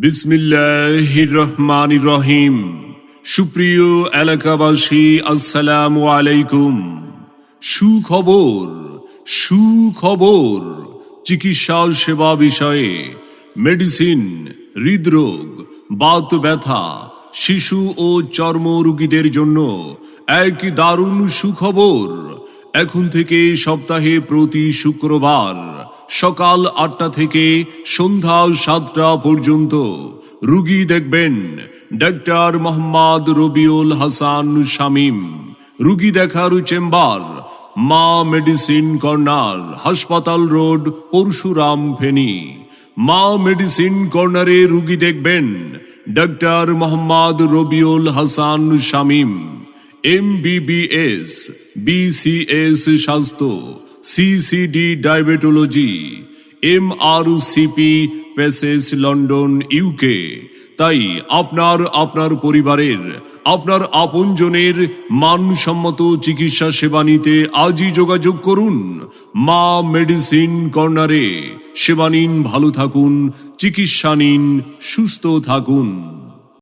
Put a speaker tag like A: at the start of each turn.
A: বিসমিল্লাহির রহমান রহিম সুপ্রিয় এলাকাবাসী, আসসালামু আলাইকুম। সুখবর সুখবর। চিকিৎসা সেবা বিষয়ে মেডিসিন, হৃদরোগ, বাত ব্যথা, শিশু ও চর্ম রোগীদের জন্য এক দারুণ সুখবর। এখন থেকে সপ্তাহে প্রতি শুক্রবার সকাল আটটা থেকে সন্ধ্যা সাতটা পর্যন্ত। রুগী দেখবেন। ডাক্তার মোহাম্মদ রবিউল হাসান শামীম। রুগী দেখার চেম্বার, মা মেডিসিন কর্নার, হাসপাতাল রোড, পরশুরাম ফেনী। মা মেডিসিন কর্নারে রুগী দেখবেন। Doctor Mohammad Rabiul Hasan Shamim. M BBS BCS স্বাস্থ্য, CCD diabetology. M R CP PACES London UK তাই আপনার আপনার পরিবারের, আপনার আপনজনের মানসম্মত চিকিৎসা সেবা নিতে আজই যোগাযোগ করুন মা মেডিসিন কর্নারে। সেবা নিন, ভালো থাকুন, চিকিৎসা নিন, সুস্থ থাকুন।